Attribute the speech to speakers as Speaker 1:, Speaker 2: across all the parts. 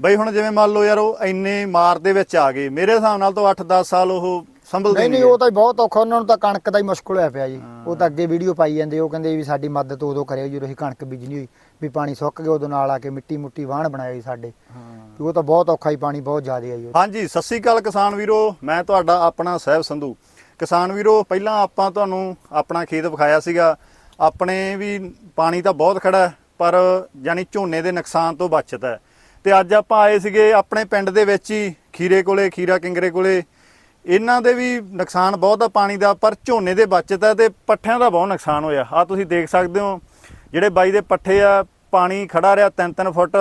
Speaker 1: ਬਈ ਹੁਣ ਜਿਵੇਂ ਮੰਨ ਲਓ ਯਾਰ ਉਹ ਇੰਨੇ ਮਾਰ ਦੇ ਵਿੱਚ ਆ ਗਏ ਮੇਰੇ ਹਿਸਾਬ ਨਾਲ ਤਾਂ 8-10 ਸਾਲ ਉਹ ਸੰਭਲਦੇ
Speaker 2: ਨਹੀਂ ਨਹੀਂ ਉਹ ਤਾਂ ਬਹੁਤ ਔਖਾ ਉਹਨਾਂ ਨੂੰ ਤਾਂ ਕਣਕ ਦਾ ਹੀ ਮੁਸ਼ਕਲ ਹੋਇਆ ਪਿਆ ਜੀ। ਉਹ ਤਾਂ ਅੱਗੇ ਵੀਡੀਓ ਪਾਈ ਜਾਂਦੇ ਉਹ ਕਹਿੰਦੇ ਵੀ ਸਾਡੀ ਮਦਦ ਉਦੋਂ ਕਰਿਓ ਜਦੋਂ ਅਸੀਂ ਕਣਕ ਬੀਜਣੀ ਹੋਈ ਵੀ ਪਾਣੀ ਸੁੱਕ ਗਿਆ ਉਦੋਂ ਨਾਲ ਆ ਕੇ ਮਿੱਟੀ ਮੁੱਟੀ ਵਾਹਣ ਬਣਾਇਆ ਜੀ ਸਾਡੇ। ਉਹ ਤਾਂ ਬਹੁਤ ਔਖਾ ਹੀ ਪਾਣੀ ਬਹੁਤ ਜ਼ਿਆਦਾ ਆ ਜੀ।
Speaker 1: ਹਾਂਜੀ ਸਤਿ ਸ੍ਰੀ ਅਕਾਲ ਕਿਸਾਨ ਵੀਰੋ ਮੈਂ ਤੁਹਾਡਾ ਆਪਣਾ ਸਹਿਬ ਸੰਧੂ। ਕਿਸਾਨ ਵੀਰੋ ਪਹਿਲਾਂ ਆਪਾਂ ਤੁਹਾਨੂੰ ਆਪਣਾ ਖੇਤ ਵਿਖਾਇਆ ਸੀਗਾ ਆਪਣੇ ਵੀ ਪਾਣੀ ਤਾਂ ਬਹੁਤ ਖੜਾ ਪਰ ਯਾਨੀ ਝੋਨੇ ਦੇ ਨੁਕਸਾਨ ਤੋਂ ਬਚਦਾ ਹੈ। ਤੇ ਅੱਜ ਆਪਾਂ ਆਏ ਸੀਗੇ ਆਪਣੇ ਪਿੰਡ ਦੇ ਵਿੱਚ ਹੀ, ਖੀਰੇ ਕੋਲੇ, ਖੀਰਾ ਕਿੰਗਰੇ ਕੋਲੇ। ਇਹਨਾਂ ਦੇ ਵੀ ਨੁਕਸਾਨ ਬਹੁਤ ਆ ਪਾਣੀ ਦਾ, ਪਰ ਝੋਨੇ ਦੇ ਬਚਤ ਹੈ ਤੇ ਪੱਠਿਆਂ ਦਾ ਬਹੁਤ ਨੁਕਸਾਨ ਹੋਇਆ। ਆ ਤੁਸੀਂ ਦੇਖ ਸਕਦੇ ਹੋ, ਜਿਹੜੇ ਬਾਈ ਦੇ ਪੱਠੇ ਆ, ਪਾਣੀ ਖੜਾ ਰਿਹਾ 3-3 ਫੁੱਟ।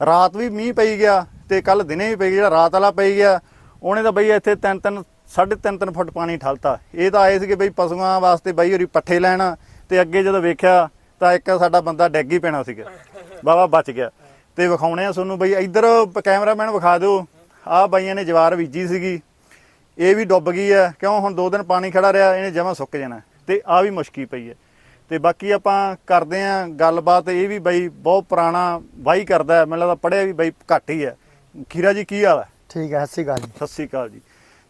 Speaker 1: ਰਾਤ ਵੀ ਮੀਂਹ ਪਈ ਗਿਆ ਤੇ ਕੱਲ ਦਿਨੇ ਵੀ ਪਈ ਜਿਹੜਾ ਰਾਤ ਵਾਲਾ ਪਈ ਗਿਆ। ਉਹਨੇ ਤਾਂ ਬਈ ਇੱਥੇ 3-3 3.5 ਫੁੱਟ ਪਾਣੀ ਠਲਤਾ। ਇਹ ਤਾਂ ਆਏ ਸੀਗੇ ਬਈ ਪਸ਼ੂਆਂ ਵਾਸਤੇ ਬਾਈ ਹੋਰੀ ਪੱਠੇ ਲੈਣ, ਤੇ ਅੱਗੇ ਜਦੋਂ ਵੇਖਿਆ ਤਾਂ ਇੱਕ ਸਾਡਾ ਬੰਦਾ ਡੈਗ ਹੀ ਪੈਣਾ ਸੀਗਾ। ਬਾਬਾ ਬਚ ਗਿਆ। ਤੇ ਵਿਖਾਉਣੇ ਆ ਤੁਹਾਨੂੰ ਬਈ ਇੱਧਰ ਕੈਮਰਾਮੈਨ ਵਿਖਾ ਦਿਓ। ਆਹ ਬਾਈਆਂ ਨੇ ਜਵਾਰ ਬੀਜੀ ਸੀਗੀ। ਇਹ ਵੀ ਡੁੱਬ ਗਈ ਹੈ ਕਿਉਂ? ਹੁਣ ਦੋ ਦਿਨ ਪਾਣੀ ਖੜਾ ਰਿਹਾ ਇਹਨੇ ਜਮਾ ਸੁੱਕ ਜਾਣਾ। ਤੇ ਆ ਵੀ ਮੁਸ਼ਕੀ ਪਈ ਹੈ ਤੇ ਬਾਕੀ ਆਪਾਂ ਕਰਦੇ ਆਂ ਗੱਲਬਾਤ। ਇਹ ਵੀ ਬਈ ਬਹੁਤ ਪੁਰਾਣਾ ਵਾਹੀ ਕਰਦਾ ਹੈ। ਮੈਨੂੰ ਲੱਗਦਾ ਪੜਿਆ ਵੀ ਬਈ ਘੱਟ ਹੀ ਹੈ ਖੀਰਾ ਜੀ ਕੀ ਹਾਲ ਹੈ
Speaker 2: ਠੀਕ ਹੈ ਸਤਿ ਸ਼੍ਰੀ ਅਕਾਲ ਜੀ।
Speaker 1: ਸਤਿ ਸ੍ਰੀ ਅਕਾਲ ਜੀ।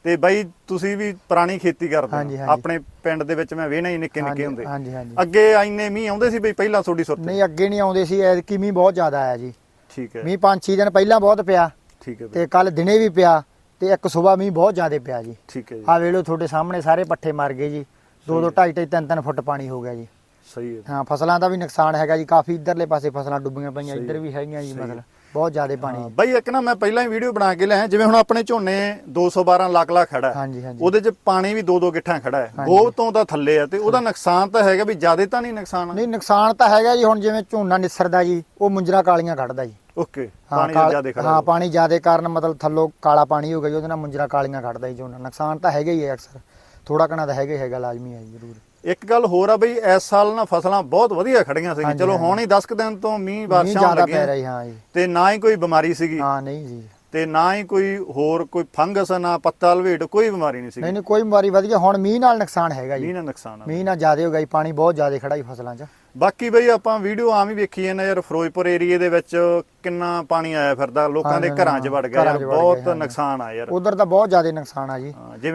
Speaker 1: ਤੇ ਬਾਈ ਤੁਸੀਂ ਵੀ ਪੁਰਾਣੀ ਖੇਤੀ ਕਰਦੇ ਹੋ। ਆਪਣੇ ਪਿੰਡ ਦੇ ਵਿੱਚ ਮੈਂ ਵੇਹਣਾ ਹੀ ਨਿੱਕੇ ਨਿੱਕੇ ਹੁੰਦੇ।
Speaker 2: ਹਾਂਜੀ ਹਾਂਜੀ।
Speaker 1: ਅੱਗੇ ਇੰਨੇ ਮੀਂਹ ਆਉਂਦੇ ਸੀ ਬਈ ਪਹਿਲਾਂ ਤੁਹਾਡੀ ਸੁਰਤ?
Speaker 2: ਨਹੀਂ ਅੱਗੇ ਨਹੀਂ ਆਉਂਦੇ ਸੀ। ਐਤਕੀ ਮੀਂਹ ਬਹੁਤ ਜ਼ਿਆਦਾ ਆਇਆ ਜੀ।
Speaker 1: ਠੀਕ ਹੈ।
Speaker 2: ਮੀਂਹ 5-6 ਦਿਨ ਪਹਿਲਾਂ ਬਹੁਤ ਪਿਆ
Speaker 1: ਠੀਕ ਹੈ
Speaker 2: ਤੇ ਕੱਲ ਦਿਨੇ ਵੀ ਪਿਆ ਤੇ ਇੱਕ ਸਵੇਰ ਮੀਂਹ ਬਹੁਤ ਜ਼ਿਆਦਾ ਪਿਆ ਜੀ।
Speaker 1: ਠੀਕ ਹੈ ਜੀ।
Speaker 2: ਆ ਵੇਲੋ ਤੁਹਾਡੇ ਸਾਹਮਣੇ ਸਾਰੇ ਪੱਠੇ ਮਰ ਗਏ ਜੀ। 2-2 2.5 3-3 ਫੁੱਟ ਪਾਣੀ ਹੋ ਗਿਆ ਜੀ।
Speaker 1: ਸਹੀ ਹੈ।
Speaker 2: ਹਾਂ ਫਸਲਾਂ ਦਾ ਵੀ ਨੁਕਸਾਨ ਹੈਗਾ ਜੀ। ਕਾਫੀ ਇਧਰਲੇ ਪਾਸੇ ਫਸਲਾਂ ਡੁੱਬੀਆਂ ਪਈਆਂ ਇੱਧਰ। ਵੀ ਹੈਗੀਆਂ ਜੀ ਮਤਲਬ। ਬਹੁਤ ਜ਼ਿਆਦਾ ਪਾਣੀ
Speaker 1: ਬਈ ਇੱਕ ਨਾ ਮੈਂ ਪਹਿਲਾਂ ਹੀ ਵੀਡੀਓ ਬਣਾ ਕੇ ਲਿਆ ਜਿਵੇਂ ਹੁਣ ਆਪਣੇ ਝੋਨੇ 212 ਲੱਖ ਲੱਖ ਖੜਾ ਹੈ।
Speaker 2: ਹਾਂਜੀ ਹਾਂਜੀ।
Speaker 1: ਉਹਦੇ 'ਚ ਪਾਣੀ ਵੀ ਦੋ ਦੋ ਗਿੱਠਾਂ ਖੜਾ ਹੈ। ਗੋਬ ਤੋਂ ਤਾਂ ਥੱਲੇ ਆ ਤੇ ਉਹਦਾ ਨੁਕਸਾਨ ਤਾਂ ਹੈਗਾ ਵੀ ਜ਼ਿਆਦਾ ਤਾਂ ਨਹੀਂ ਨੁਕਸਾਨ?
Speaker 2: ਨਹੀਂ ਨੁਕਸਾਨ ਤਾਂ ਹੈਗਾ ਜੀ। ਹੁਣ ਜਿਵੇਂ ਝੋਨਾ ਨਿਸਰਦਾ ਜੀ ਉਹ ਮੁੰਜਰਾ ਕਾਲੀਆਂ ਕੱਢਦਾ ਜੀ।
Speaker 1: ਓਕੇ ਪਾਣੀ ਜ਼ਿਆਦਾ ਖੜਾ
Speaker 2: ਹਾਂ ਪਾਣੀ ਜ਼ਿਆਦਾ ਕਾਰਨ ਮਤਲਬ ਥੱਲੋਂ ਕਾਲਾ ਪਾਣੀ ਹੋ ਗਿਆ ਜੀ ਉਹਦੇ ਨਾਲ ਮੁੰਜਰਾ ਕਾਲੀਆਂ ਕੱਢਦਾ ਜੀ ਝੋਨਾ ਨੁਕਸਾਨ ਤਾਂ ਹੈਗਾ ਹੀ ਹੈ ਅਕਸਰ। ਥੋੜਾ ਘਣਾ ਤਾਂ ਹੈਗਾ ਹੀ ਹੈਗਾ ਲਾਜ਼ਮੀ ਹੈ ਜ਼ਰੂਰ।
Speaker 1: ਇੱਕ ਗੱਲ ਹੋਰ ਆ ਬਈ ਇਸ ਸਾਲ ਨਾ ਫਸਲਾਂ ਬਹੁਤ ਵਧੀਆ ਖੜੀਆਂ
Speaker 2: ਹਾਂਜੀ,
Speaker 1: ਚਲੋ। ਹੁਣ ਹੀ 10 ਕੁ ਦਿਨ ਤੋਂ ਮੀਂਹ ਬਾਰਿਸ਼ਾਂ ਲੱਗੀਆਂ ਤੇ ਨਾ ਹੀ ਕੋਈ ਬਿਮਾਰੀ ਸੀਗੀ।
Speaker 2: ਹਾਂ ਨਹੀਂ ਜੀ।
Speaker 1: ਤੇ ਨਾ ਹੀ ਕੋਈ ਹੋਰ ਕੋਈ ਫੰਗਸ ਨਾ ਪੱਤਾ ਲਵੇਟ ਕੋਈ ਬਿਮਾਰੀ ਨਹੀਂ ਸੀਗੀ।
Speaker 2: ਨਹੀਂ ਨਹੀਂ ਕੋਈ ਬਿਮਾਰੀ ਵਧੀਆ। ਹੁਣ ਮੀਂਹ ਨਾਲ ਨੁਕਸਾਨ ਹੈਗਾ ਜੀ।
Speaker 1: ਮੀਂਹ ਨਾਲ ਨੁਕਸਾਨ ਆ।
Speaker 2: ਮੀਂਹ ਨਾਲ ਜ਼ਿਆਦਾ ਹੋ ਗਿਆ ਜੀ ਪਾਣੀ ਬਹੁਤ ਜ਼ਿਆਦਾ ਖੜਾ ਜੀ ਫਸਲਾਂ 'ਚ।
Speaker 1: ਬਾਕੀ ਬਈ ਆਪਾਂ ਵੀਡੀਓ ਆਮ ਹੀ ਵੇਖੀ ਜਾਂਦੇ ਯਾਰ ਫਿਰੋਜ਼ਪੁਰ ਏਰੀਏ ਦੇ ਵਿੱਚ ਕਿੰਨਾ ਪਾਣੀ ਆਇਆ ਫਿਰਦਾ ਲੋਕਾਂ ਦੇ ਘਰਾਂ 'ਚ ਵੜ ਗਿਆ ਬਹੁਤ। ਨੁਕਸਾਨ ਆ ਯਾਰ।
Speaker 2: ਉਧਰ ਤਾਂ ਬਹੁਤ ਜ਼ਿਆਦਾ ਨੁਕਸਾਨ ਆ ਜੀ।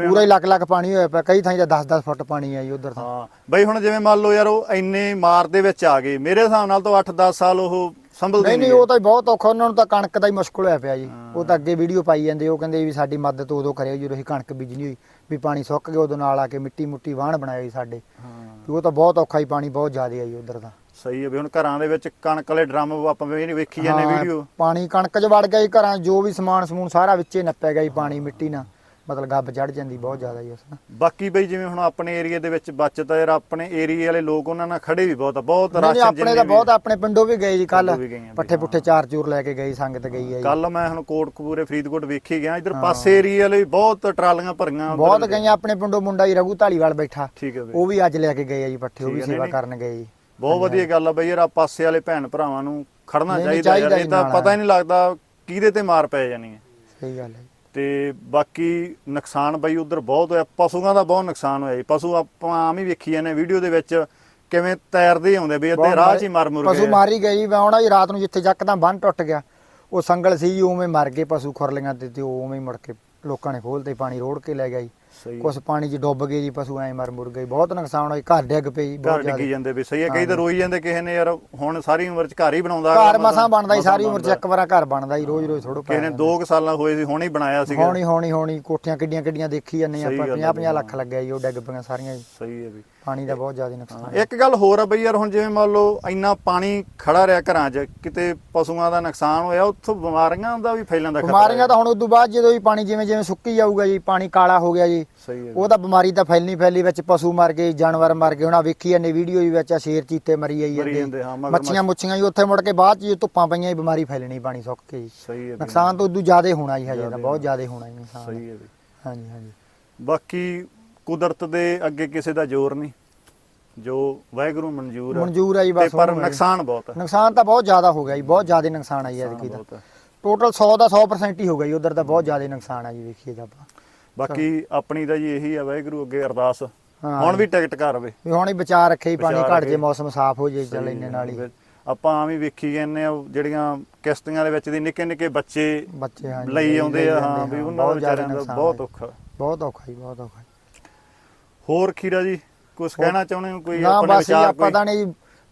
Speaker 2: ਪੂਰਾ ਹੀ ਲੱਖ ਲੱਖ ਪਾਣੀ ਹੋਇਆ ਪਿਆ ਕਈ ਥਾਈਂ ਤਾਂ 10-10 ਫੁੱਟ ਪਾਣੀ ਆ ਜੀ ਉਧਰ ਤਾਂ।
Speaker 1: ਹਾਂ ਬਈ ਹੁਣ ਜਿਵੇਂ ਮੰਨ ਲਓ ਯਾਰ ਉਹ ਇੰਨੇ ਮਾਰ ਦੇ ਵਿੱਚ ਆ ਗਏ। ਮੇਰੇ ਹਿਸਾਬ ਨਾਲ ਤਾਂ 8-10 ਸਾਲ ਉਹ ਸੰਭਲਦੇ
Speaker 2: ਨਹੀਂ ਨਹੀਂ
Speaker 1: ਨਹੀਂ
Speaker 2: ਉਹ ਤਾਂ ਬਹੁਤ ਔਖਾ ਉਹਨਾਂ ਨੂੰ ਤਾਂ ਕਣਕ ਦਾ ਹੀ ਮੁਸ਼ਕਲ ਹੋਇਆ ਪਿਆ ਜੀ। ਉਹ ਤਾਂ ਅੱਗੇ ਵੀਡੀਓ ਪਾਈ ਜਾਂਦੇ ਉਹ ਕਹਿੰਦੇ ਵੀ ਸਾਡੀ ਮਦਦ ਉਦੋਂ ਕਰਿਓ ਜਦੋਂ ਅਸੀਂ ਕਣਕ ਬੀਜਣੀ ਹੋਈ ਵੀ ਪਾਣੀ ਸੁੱਕ ਗਿਆ ਉਦੋਂ ਨਾਲ ਆ ਕੇ ਮਿੱਟੀ ਮੁੱਟੀ ਵਾਹਣ ਬਣਾਇਆ ਜੀ ਸਾਡੇ। ਵੀ ਉਹ ਤਾਂ ਬਹੁਤ ਔਖਾ ਹੀ ਪਾਣੀ ਬਹੁਤ ਜ਼ਿਆਦਾ ਆ ਜੀ ਉਧਰ ਤਾਂ।
Speaker 1: ਸਹੀ ਹੈ ਵੀ ਹੁਣ ਘਰਾਂ ਦੇ ਵਿੱਚ ਕਣਕ ਵਾਲੇ ਡਰਮ ਆਪਾਂ ਵੀ ਵੇਖੀ ਜਾਂਦੇ ਵੀਡੀਓ।
Speaker 2: ਪਾਣੀ ਕਣਕ 'ਚ ਵੜ ਗਿਆ ਜੀ ਘਰਾਂ ਜੋ ਵੀ ਸਮਾਨ ਸਮੂਨ ਸਾਰਾ ਵਿੱਚੇ ਨੱਪਿਆ ਗਿਆ ਜੀ ਪਾਣੀ ਮਿੱਟੀ ਨਾਲ। ਮਤਲਬ ਗੱਬ ਚੜ ਜਾਂਦੀ ਬਹੁਤ ਜ਼ਿਆਦਾ ਜੀ ਉਸ ਨਾਲ।
Speaker 1: ਬਾਕੀ ਬਈ ਜਿਵੇਂ ਹੁਣ ਆਪਣੇ ਏਰੀਆ ਦੇ ਵਿੱਚ ਬਚਤ ਆ ਯਾਰ ਆਪਣੇ ਏਰੀਆ ਵਾਲੇ ਲੋਕ ਉਹਨਾਂ ਨਾਲ ਖੜੇ ਵੀ ਬਹੁਤ ਆ ਬਹੁਤ ਰਾਸ਼ਨ
Speaker 2: ਆਪਣੇ ਤਾਂ ਬਹੁਤ ਆਪਣੇ ਪਿੰਡੋਂ ਵੀ ਗਏ ਜੀ ਕੱਲ ਪੱਠੇ ਪੁੱਠੇ ਚਾਰ ਚੂਰ ਲੈ ਕੇ ਗਈ ਸੰਗਤ ਗਈ ਹੈ ਜੀ।
Speaker 1: ਕੱਲ ਮੈਂ ਹੁਣ ਕੋਟਕਪੂਰੇ ਫਰੀਦਕੋਟ ਵੇਖੀ ਗਿਆ ਇਧਰ ਪਾਸੇ ਏਰੀਆ ਵਾਲੇ ਵੀ ਬਹੁਤ ਟਰਾਲੀਆਂ ਭਰੀਆਂ
Speaker 2: ਬਹੁਤ ਗਈਆਂ ਆਪਣੇ ਪਿੰਡੋਂ ਮੁੰਡਾ ਹੀ ਰਘੂ ਢਾਲੀਵਾਲ ਬੈਠਾ। ਉਹ ਵੀ ਅੱਜ ਲੈ ਕੇ ਗਏ ਆ ਜੀ ਪੱਠੇ ਉਹ ਵੀ ਸੇਵਾ ਕਰਨ ਗਏ ਜੀ।
Speaker 1: ਬਹੁਤ ਵਧੀਆ ਗੱਲ ਆ ਬਈ ਯਾਰ ਆ ਪਾਸੇ ਵਾਲੇ ਭੈਣ ਭਰਾਵਾਂ ਨੂੰ ਖੜਨਾ ਚਾਹੀਦਾ ਯਾਰ ਇਹ ਤਾਂ ਪਤਾ ਹੀ ਨਹੀਂ ਲੱਗਦਾ ਕਿਹਦੇ ਤੇ ਮਾਰ ਪੈ ਜਾਣੀ ਹੈ।
Speaker 2: ਸਹੀ ਗੱਲ ਹੈ
Speaker 1: ਤੇ ਬਾਕੀ ਨੁਕਸਾਨ ਬਈ ਉਧਰ ਬਹੁਤ ਹੋਇਆ ਪਸ਼ੂਆਂ ਦਾ ਬਹੁਤ ਨੁਕਸਾਨ ਹੋਇਆ ਜੀ। ਪਸ਼ੂ ਆਪਾਂ ਆਮ ਹੀ ਵੇਖੀ ਜਾਂਦੇ ਵੀਡੀਓ ਦੇ ਵਿੱਚ ਕਿਵੇਂ ਤੈਰਦੇ ਆਉਂਦੇ ਵੀ ਅੱਧੇ ਰਾਹ 'ਚ ਹੀ ਮਰ ਮੁਰ
Speaker 2: ਪਸ਼ੂ
Speaker 1: ਗਏ
Speaker 2: ਮਾਰੀ ਗਏ ਜੀ ਮੈਂ ਆਉਣਾ ਜੀ ਰਾਤ ਨੂੰ ਜਿੱਥੇ ਜੱਕਦਮ ਬੰਨ ਟੁੱਟ ਗਿਆ। ਉਹ ਸੰਗਲ ਸੀ ਜੀ ਉਵੇਂ ਮਰ ਗਏ ਪਸ਼ੂ ਖੁਰਲੀਆਂ ਤੇ ਤੇ ਉਵੇਂ ਹੀ ਮੁੜ ਕੇ ਲੋਕਾਂ ਨੇ ਖੋਲਤੇ ਪਾਣੀ ਰੋੜ ਕੇ ਲੈ ਗਿਆ ਜੀ।
Speaker 1: ਸਹੀ
Speaker 2: ਕੁਛ ਪਾਣੀ 'ਚ ਡੁੱਬ ਗਏ ਜੀ ਪਸ਼ੂ ਐ ਮਰ ਮੁਰ ਗਏ ਬਹੁਤ ਨੁਕਸਾਨ ਹੋਇਆ ਘਰ ਡਿੱਗ ਪਈ ਜੀ,
Speaker 1: ਘਰ
Speaker 2: ਬਹੁਤ
Speaker 1: ਡਿੱਗੀ ਜਾਂਦੇ ਵੀ ਸਹੀ ਹੈ ਕਈ ਤਾਂ ਰੋਈ ਜਾਂਦੇ ਕਿਸੇ ਨੇ ਯਾਰ ਹੁਣ ਸਾਰੀ ਉਮਰ 'ਚ ਘਰ ਹੀ ਬਣਾਉਂਦਾ
Speaker 2: ਘਰ ਮਸਾਂ ਬਣਦਾ ਜੀ ਸਾਰੀ ਉਮਰ 'ਚ। ਇੱਕ ਵਾਰਾ ਘਰ ਬਣਦਾ ਜੀ ਰੋਜ਼ ਰੋਜ਼ ਥੋੜੋ
Speaker 1: ਕਿਸੇ ਨੇ 2 ਸਾਲਾਂ ਹੋਏ ਸੀ ਹੁਣੇ ਹੀ ਬਣਾਇਆ ਸੀਗਾ।
Speaker 2: ਹੋਣੀ ਹੋਣੀ ਹੋਣੀ ਕੋਠੀਆਂ ਕਿੱਡੀਆਂ ਕਿੱਡੀਆਂ ਦੇਖੀ ਜਾਂਦੇ ਆਪਾਂ
Speaker 1: ਗੱਲ
Speaker 2: 50
Speaker 1: ਹੈ
Speaker 2: 50 ਲੱਖ ਲੱਗਿਆ ਜੀ ਉਹ ਡਿੱਗ ਪਈਆਂ ਸਾਰੀਆਂ ਜੀ।
Speaker 1: ਸਹੀ ਹੈ ਵੀ।
Speaker 2: ਪਾਣੀ ਦਾ ਬਹੁਤ ਜ਼ਿਆਦਾ ਨੁਕਸਾਨ
Speaker 1: ਇੱਕ ਗੱਲ ਹੋਰ ਆ ਬਈ ਯਾਰ ਹੁਣ ਜਿਵੇਂ ਮੰਨ ਲਓ ਇੰਨਾ ਪਾਣੀ ਖੜਾ ਰਿਹਾ ਘਰਾਂ 'ਚ ਕਿਤੇ ਪਸ਼ੂਆਂ ਦਾ ਨੁਕਸਾਨ ਹੋਇਆ ਉੱਥੋਂ ਬਿਮਾਰੀਆਂ ਦਾ ਵੀ ਫੈਲਣ ਦਾ ਖਤਰਾ
Speaker 2: ਬਿਮਾਰੀਆਂ
Speaker 1: ਹੈ।
Speaker 2: ਤਾਂ ਹੁਣ ਉਦੋਂ ਬਾਅਦ ਜਦੋਂ ਵੀ ਪਾਣੀ ਜਿਵੇਂ ਜਿਵੇਂ ਸੁੱਕੀ ਜਾਊਗਾ ਜੀ ਪਾਣੀ ਕਾਲਾ ਹੋ ਗਿਆ ਜੀ
Speaker 1: ਸਹੀ ਹੈ।
Speaker 2: ਉਹ ਤਾਂ ਬਿਮਾਰੀ ਤਾਂ ਫੈਲਣੀ ਫੈਲੀ ਵਿੱਚ ਪਸ਼ੂ ਮਰ ਗਏ ਜਾਨਵਰ ਮਰ ਗਏ ਹੁਣ ਆ ਵੇਖੀ ਜਾਂਦੇ ਵੀਡੀਓ ਵੀ ਵਿੱਚ ਆ ਸ਼ੇਰ ਚੀਤੇ ਮਰੀ ਜਾਈ ਜਾਂਦੇ
Speaker 1: ਹਾਂ,
Speaker 2: ਮੱਛੀਆਂ ਮੁੱਛੀਆਂ ਜੀ ਉੱਥੇ ਮੁੜ ਕੇ ਬਾਅਦ ਚ ਜੇ ਧੁੱਪਾਂ ਪਈਆਂ ਜੀ ਬਿਮਾਰੀ ਫੈਲਣੀ ਪਾਣੀ ਸੁੱਕ ਕੇ ਜੀ।
Speaker 1: ਸਹੀ ਹੈ।
Speaker 2: ਨੁਕਸਾਨ ਤਾਂ ਉਦੋਂ ਜ਼ਿਆਦਾ ਹੋਣਾ ਜੀ ਹਜੇ ਤਾਂ ਬਹੁਤ ਜ਼ਿਆਦਾ ਹੋਣਾ ਜੀ ਨੁਕਸਾਨ।
Speaker 1: ਸਹੀ ਹੈ ਵੀ
Speaker 2: ਹਾਂਜੀ ਹਾਂਜੀ।
Speaker 1: ਬਾਕੀ ਕੁਦਰਤ ਦੇ ਅੱਗੇ ਕਿਸੇ ਦਾ ਜ਼ੋਰ ਨਹੀਂ। ਜੋ ਵਾਹਿਗੁਰੂ ਮਨਜ਼ੂਰ ਹੈ
Speaker 2: ਮਨਜ਼ੂਰ ਆ ਜੀ ਬਸ
Speaker 1: ਪਰ। ਨੁਕਸਾਨ ਬਹੁਤ ਹੈ
Speaker 2: ਨੁਕਸਾਨ ਤਾਂ ਬਹੁਤ ਜ਼ਿਆਦਾ ਹੋ ਗਿਆ ਜੀ ਬਹੁਤ ਜ਼ਿਆਦਾ ਨੁਕਸਾਨ ਆ ਜੀ ਐਤਕੀ ਦਾ
Speaker 1: ਬਹੁਤ।
Speaker 2: ਟੋਟਲ 100 ਦਾ 100% ਹੀ ਹੋ ਗਿਆ ਜੀ ਉਧਰ ਤਾਂ ਬਹੁਤ ਜ਼ਿਆਦਾ ਨੁਕਸਾਨ ਆ ਜੀ ਵੇਖੀਏ ਤਾਂ ਆਪਾਂ।
Speaker 1: ਬਾਕੀ ਆਪਣੀ ਤਾਂ ਜੀ ਇਹੀ ਆ ਵਾਹਿਗੁਰੂ ਅੱਗੇ ਅਰਦਾਸ।
Speaker 2: ਹਾਂ।
Speaker 1: ਹੁਣ ਵੀ ਟਿਕਟ ਕਰ ਵੇ।
Speaker 2: ਹੁਣ ਹੀ ਬਚਾ ਰੱਖੇ ਜੀ ਪਾਣੀ ਘਟ ਜੇ
Speaker 1: ਰੱਖੇ।
Speaker 2: ਮੌਸਮ ਸਾਫ਼ ਹੋ ਜੇ ਚੱਲ ਇੰਨੇ ਨਾਲ ਹੀ।
Speaker 1: ਆਪਾਂ ਆਮ ਹੀ ਵੇਖੀ ਜਾਂਦੇ ਆ ਉਹ ਜਿਹੜੀਆਂ ਕਿਸ਼ਤੀਆਂ ਦੇ ਵਿੱਚ ਦੀ ਨਿੱਕੇ ਨਿੱਕੇ ਬੱਚੇ
Speaker 2: ਬੱਚੇ ਹਾਂ ਜੀ,
Speaker 1: ਲਈ ਆਉਂਦੇ ਆ
Speaker 2: ਜਾਂਦੇ,
Speaker 1: ਹਾਂ ਵੀ ਉਹਨਾਂ
Speaker 2: ਬਹੁਤ
Speaker 1: ਦਾ
Speaker 2: ਜ਼ਿਆਦਾ
Speaker 1: ਵਿਚਾਰਿਆਂ ਦਾ
Speaker 2: ਨੁਕਸਾਨ
Speaker 1: ਬਹੁਤ। ਔਖਾ।
Speaker 2: ਬਹੁਤ ਔਖਾ ਜੀ ਬਹੁਤ ਔਖਾ
Speaker 1: ਹੋਰ ਖੀਰਾ ਜੀ? ਕੁਝ ਕਹਿਣਾ ਚਾਹੁੰਦੇ ਹੋ? ਕੋਈ
Speaker 2: ਨਾ
Speaker 1: ਆਪਣੇ
Speaker 2: ਬਸ ਜੀ
Speaker 1: ਵਿਚਾਰ
Speaker 2: ਆਪਾਂ
Speaker 1: ਕੋਈ?
Speaker 2: ਤਾਂ ਨਹੀਂ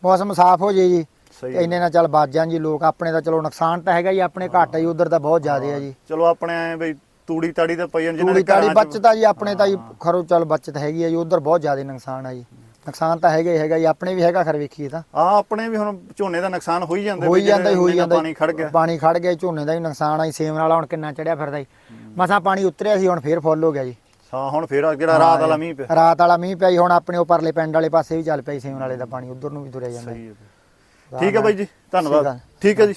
Speaker 2: ਮੌਸਮ ਸਾਫ਼ ਹੋ ਜੇ ਜੀ।
Speaker 1: ਸਹੀ
Speaker 2: ਇੰਨੇ ਨਾਲ ਚੱਲ ਬਚ ਜਾਣ ਜੀ ਲੋਕ ਆਪਣੇ ਤਾਂ ਚਲੋ ਨੁਕਸਾਨ ਤਾਂ ਹੈਗਾ ਜੀ ਆਪਣੇ ਘਾਟਾ ਜੀ ਉਧਰ ਤਾਂ ਬਹੁਤ ਜ਼ਿਆਦਾ ਹੈ ਜੀ।
Speaker 1: ਚਲੋ ਆਪਣੇ ਐ ਬਈ ਤੂੜੀ ਤਾੜੀ ਤਾਂ ਪਈ ਜਾਂਦੀ
Speaker 2: ਤੂੜੀ ਤਾੜੀ ਬਚਤ ਆ ਜੀ ਆਪਣੇ ਤਾਂ ਜੀ ਖਰੋ ਚੱਲ ਬਚਤ ਹੈਗੀ ਆ ਜੀ ਉਧਰ ਬਹੁਤ ਜ਼ਿਆਦਾ ਨੁਕਸਾਨ ਆ ਜੀ। ਨੁਕਸਾਨ ਤਾਂ ਹੈਗਾ ਹੀ ਹੈਗਾ ਜੀ ਆਪਣੇ ਵੀ ਹੈਗਾ ਖਰ ਵੇਖੀਏ ਤਾਂ।
Speaker 1: ਆ ਆਪਣੇ ਵੀ ਹੁਣ ਝੋਨੇ ਦਾ ਨੁਕਸਾਨ ਹੋਈ ਜਾਂਦਾ
Speaker 2: ਹੋਈ
Speaker 1: ਵੀ
Speaker 2: ਜਾਂਦਾ ਹੀ ਹੋਈ ਜਾਂਦਾ।
Speaker 1: ਪਾਣੀ ਖੜ ਗਿਆ।
Speaker 2: ਪਾਣੀ ਖੜ ਗਿਆ ਜੀ, ਝੋਨੇ ਦਾ ਵੀ ਨੁਕਸਾਨ ਆ ਜੀ ਸੇਮ ਵਾਲਾ ਹੁਣ ਕਿੰਨਾ ਚੜਿਆ ਫਿਰਦਾ ਜੀ। ਮਸਾਂ ਪਾਣੀ ਉਤਰਿਆ ਸੀ ਹੁਣ ਫੇਰ ਫੁੱਲ ਹੋ ਗਿਆ ਜੀ।
Speaker 1: ਹਾਂ ਹੁਣ ਫੇਰ ਜਿਹੜਾ ਰਾਤ ਵਾਲਾ ਮੀਂਹ ਪਿਆ।
Speaker 2: ਰਾਤ ਵਾਲਾ ਮੀਂਹ ਪਿਆ ਜੀ ਹੁਣ ਆਪਣੇ ਉਹ ਪਰਲੇ ਪਿੰਡ ਵਾਲੇ ਪਾਸੇ ਵੀ ਚੱਲ ਪਿਆ ਸੇਮ ਵਾਲੇ ਦਾ ਪਾਣੀ ਉਧਰ ਨੂੰ ਵੀ ਤੁਰਿਆ ਜਾਂਦਾ। ਜੀ
Speaker 1: ਸਹੀ ਹੈ ਠੀਕ ਹੈ ਬਾਈ ਜੀ ਧੰਨਵਾਦ। ਠੀਕ ਹੈ ਜੀ।